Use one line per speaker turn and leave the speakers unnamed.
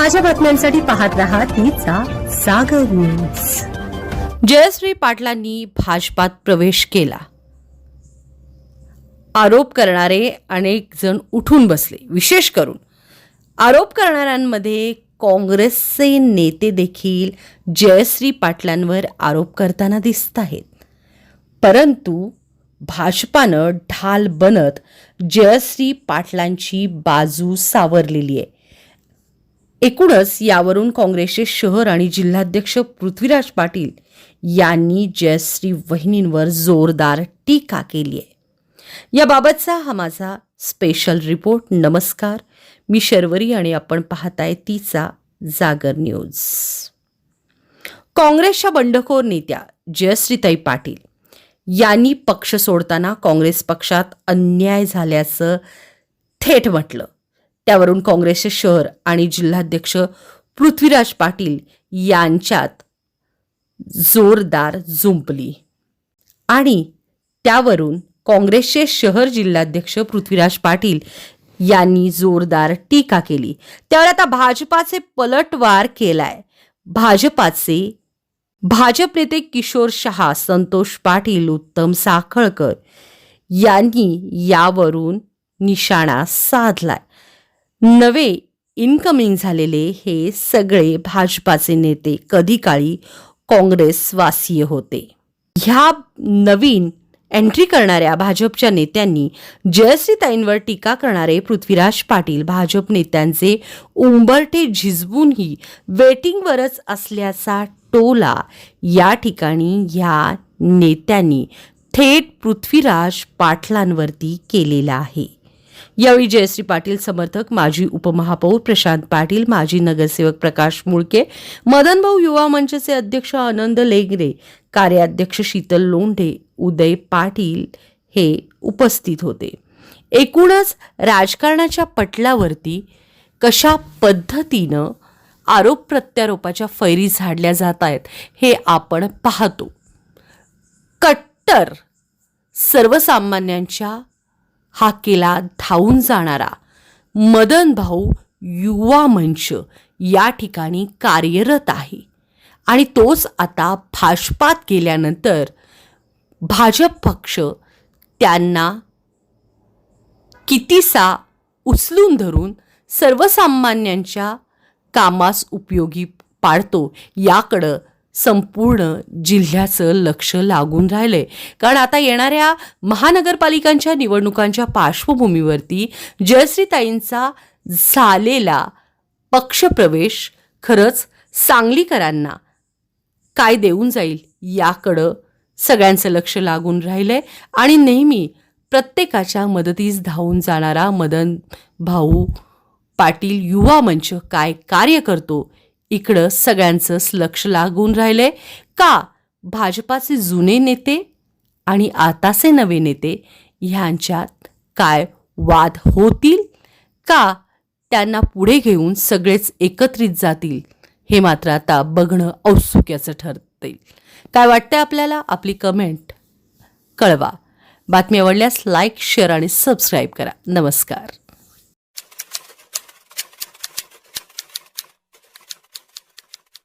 ताज्या बातम्यांसाठी पाहत राहा तिचा सागर न्यूज
जयश्री पाटलांनी भाजपात प्रवेश केला. आरोप करणारे अनेक जण उठून बसले विशेष करून आरोप करणाऱ्यांमध्ये काँग्रेसचे नेते देखील जयश्री पाटलांवर आरोप करताना दिसत आहेत. परंतु भाजपानं ढाल बनत जयश्री पाटलांची बाजू सावरलेली आहे. एकूणच यावरून काँग्रेसचे शहर आणि जिल्हाध्यक्ष पृथ्वीराज पाटील यांनी जयश्री वहिनींवर जोरदार टीका केली आहे. याबाबतचा हा माझा स्पेशल रिपोर्ट नमस्कार. मी शर्वरी आणि आपण पाहताय तिचा जागर न्यूज काँग्रेसच्या बंडखोर नेत्या जयश्रीताई पाटील यांनी पक्ष सोडताना काँग्रेस पक्षात अन्याय झाल्याचं थेट म्हटलं. त्यावरून काँग्रेसचे शहर आणि जिल्हाध्यक्ष पृथ्वीराज पाटील यांच्यात जोरदार जुंपली आणि त्यावरून काँग्रेसचे शहर जिल्हाध्यक्ष पृथ्वीराज पाटील यांनी जोरदार टीका केली. त्यावर आता भाजपाचे पलटवार केलाय. भाजपाचे भाजप नेते किशोर शहा संतोष पाटील उत्तम साखळकर यांनी यावरून निशाणा साधलाय. नवे इनकमिंग झालेले हे सगळे भाजपाचे नेते कधी काळी काँग्रेसवासीय होते. ह्या नवीन एंट्री करणाऱ्या भाजपच्या नेत्यांनी जयश्रीताईंवर टीका करणारे पृथ्वीराज पाटील भाजप नेत्यांचे उंबरटे झिजवूनही वेटिंगवरच असल्याचा टोला या ठिकाणी ह्या नेत्यांनी थेट पृथ्वीराज पाटलांवरती केलेला आहे. यावेळी जयश्री पाटील समर्थक माजी उपमहापौर प्रशांत पाटील माजी नगरसेवक प्रकाश मुळके मदनभाऊ युवा मंचचे अध्यक्ष आनंद लेगरे कार्याध्यक्ष शीतल लोंढे उदय पाटील हे उपस्थित होते. एकूणच राजकारणाच्या पटलावरती कशा पद्धतीनं आरोप प्रत्यारोपाच्या फैरी झाडल्या जात आहेत हे आपण पाहतो. कट्टर सर्वसामान्यांच्या हा केला धावून जाणारा मदन भाऊ युवा मंच या ठिकाणी कार्यरत आहे. आणि तोच आता भाजपात गेल्यानंतर भाजप पक्ष त्यांना कितीसा उचलून धरून सर्वसामान्यांच्या कामास उपयोगी पाडतो याकडं संपूर्ण जिल्ह्याचं लक्ष लागून राहिलंय. कारण आता येणाऱ्या महानगरपालिकांच्या निवडणुकांच्या पार्श्वभूमीवरती जयश्रीताईंचा झालेला पक्षप्रवेश खरंच सांगलीकरांना काय देऊन जाईल याकडं सगळ्यांचं लक्ष लागून राहिलं आहे आणि नेहमी प्रत्येकाच्या मदतीस धावून जाणारा मदन भाऊ पाटील युवा मंच काय कार्य करतो इकडं सगळ्यांचंच लक्ष लागून राहिलंय. का? भाजपाचे जुने नेते आणि आताचे नवे नेते ह्यांच्यात काय वाद होतील? का त्यांना पुढे घेऊन सगळेच एकत्रित जातील? हे मात्र आता बघणं औत्सुक्याचं ठरतील काय वाटतंय आपल्याला? आपली कमेंट कळवा. बातमी आवडल्यास लाईक शेअर आणि सबस्क्राईब करा. नमस्कार.